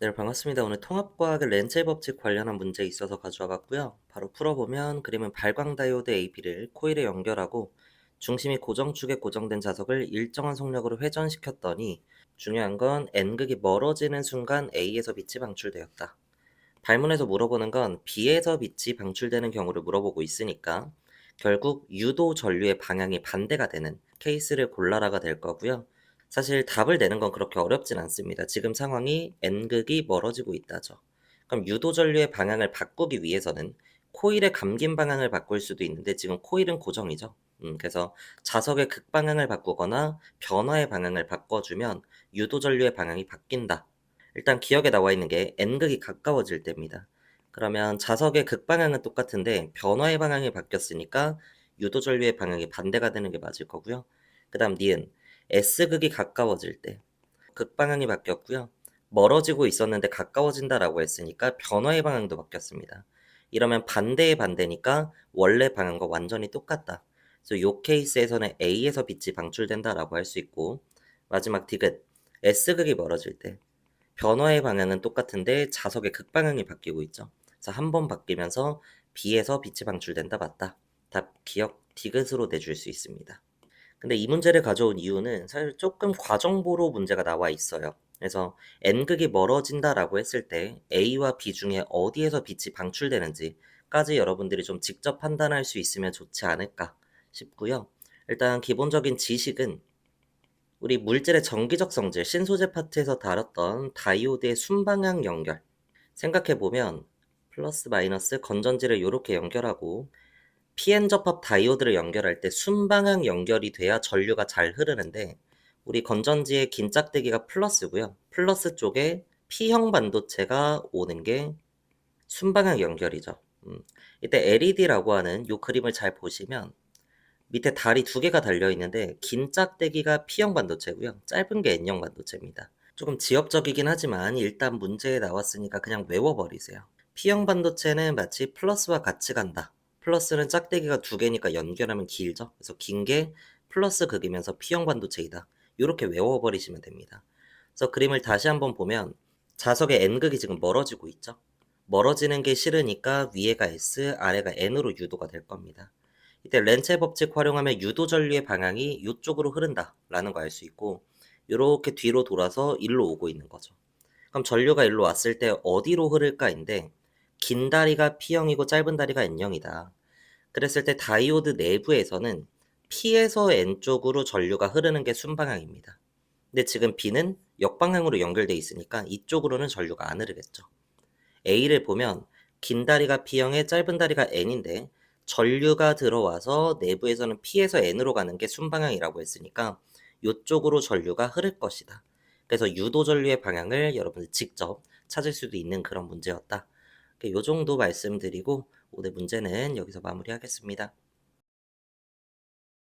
네, 반갑습니다. 오늘 통합과학의 렌즈 법칙 관련한 문제 있어서 가져와 봤고요. 바로 풀어보면 그림은 발광 다이오드 AB를 코일에 연결하고 중심이 고정축에 고정된 자석을 일정한 속력으로 회전시켰더니 중요한 건 N극이 멀어지는 순간 A에서 빛이 방출되었다. 발문에서 물어보는 건 B에서 빛이 방출되는 경우를 물어보고 있으니까 결국 유도 전류의 방향이 반대가 되는 케이스를 골라라가 될 거고요. 사실 답을 내는 건 그렇게 어렵진 않습니다. 지금 상황이 N극이 멀어지고 있다죠. 그럼 유도 전류의 방향을 바꾸기 위해서는 코일의 감긴 방향을 바꿀 수도 있는데 지금 코일은 고정이죠. 음, 그래서 자석의 극방향을 바꾸거나 변화의 방향을 바꿔주면 유도 전류의 방향이 바뀐다. 일단 기억에 나와 있는 게 N극이 가까워질 때입니다. 그러면 자석의 극방향은 똑같은데 변화의 방향이 바뀌었으니까 유도 전류의 방향이 반대가 되는 게 맞을 거고요. 그 다음 니은 S극이 가까워질 때 극방향이 바뀌었고요. 멀어지고 있었는데 가까워진다라고 했으니까 변화의 방향도 바뀌었습니다. 이러면 반대의 반대니까 원래 방향과 완전히 똑같다. 그래서 이 케이스에서는 A에서 빛이 방출된다라고 할 수 있고 마지막 디귿 S극이 멀어질 때 변화의 방향은 똑같은데 자석의 극방향이 바뀌고 있죠. 그래서 한 번 바뀌면서 B에서 빛이 방출된다 맞다. 답 기억 디귿으로 내줄 수 있습니다. 근데 이 문제를 가져온 이유는 사실 조금 과정보로 문제가 나와 있어요. 그래서 N극이 멀어진다라고 했을 때 A와 B 중에 어디에서 빛이 방출되는지까지 여러분들이 좀 직접 판단할 수 있으면 좋지 않을까 싶고요. 일단 기본적인 지식은 우리 물질의 정기적 성질, 신소재 파트에서 다뤘던 다이오드의 순방향 연결. 생각해보면 플러스 마이너스 건전지를 이렇게 연결하고 PN 접합 다이오드를 연결할 때 순방향 연결이 돼야 전류가 잘 흐르는데 우리 건전지의 긴 짝대기가 플러스고요. 플러스 쪽에 P형 반도체가 오는 게 순방향 연결이죠. 음, 이때 LED라고 하는 이 그림을 잘 보시면 밑에 달이 두 개가 달려 있는데 긴 짝대기가 P형 반도체고요. 짧은 게 N형 반도체입니다. 조금 지엽적이긴 하지만 일단 문제에 나왔으니까 그냥 외워버리세요. P형 반도체는 마치 플러스와 같이 간다. 플러스는 짝대기가 두 개니까 연결하면 길죠. 그래서 긴 게 플러스 극이면서 P형 반도체이다. 이렇게 외워버리시면 됩니다. 그래서 그림을 다시 한번 보면 자석의 N극이 지금 멀어지고 있죠. 멀어지는 게 싫으니까 위에가 S, 아래가 N으로 유도가 될 겁니다. 이때 렌체 법칙 활용하면 유도 전류의 방향이 이쪽으로 흐른다라는 거 알 수 있고 이렇게 뒤로 돌아서 일로 오고 있는 거죠. 그럼 전류가 일로 왔을 때 어디로 흐를까인데 긴 다리가 P형이고 짧은 다리가 N형이다. 그랬을 때 다이오드 내부에서는 P에서 N 쪽으로 전류가 흐르는 게 순방향입니다. 근데 지금 B는 역방향으로 연결돼 있으니까 이쪽으로는 전류가 안 흐르겠죠. A를 보면 긴 다리가 P형에 짧은 다리가 N인데 전류가 들어와서 내부에서는 P에서 N으로 가는 게 순방향이라고 했으니까 이쪽으로 전류가 흐를 것이다. 그래서 유도 전류의 방향을 여러분들 직접 찾을 수도 있는 그런 문제였다. 이 정도 말씀드리고 오늘 문제는 여기서 마무리하겠습니다.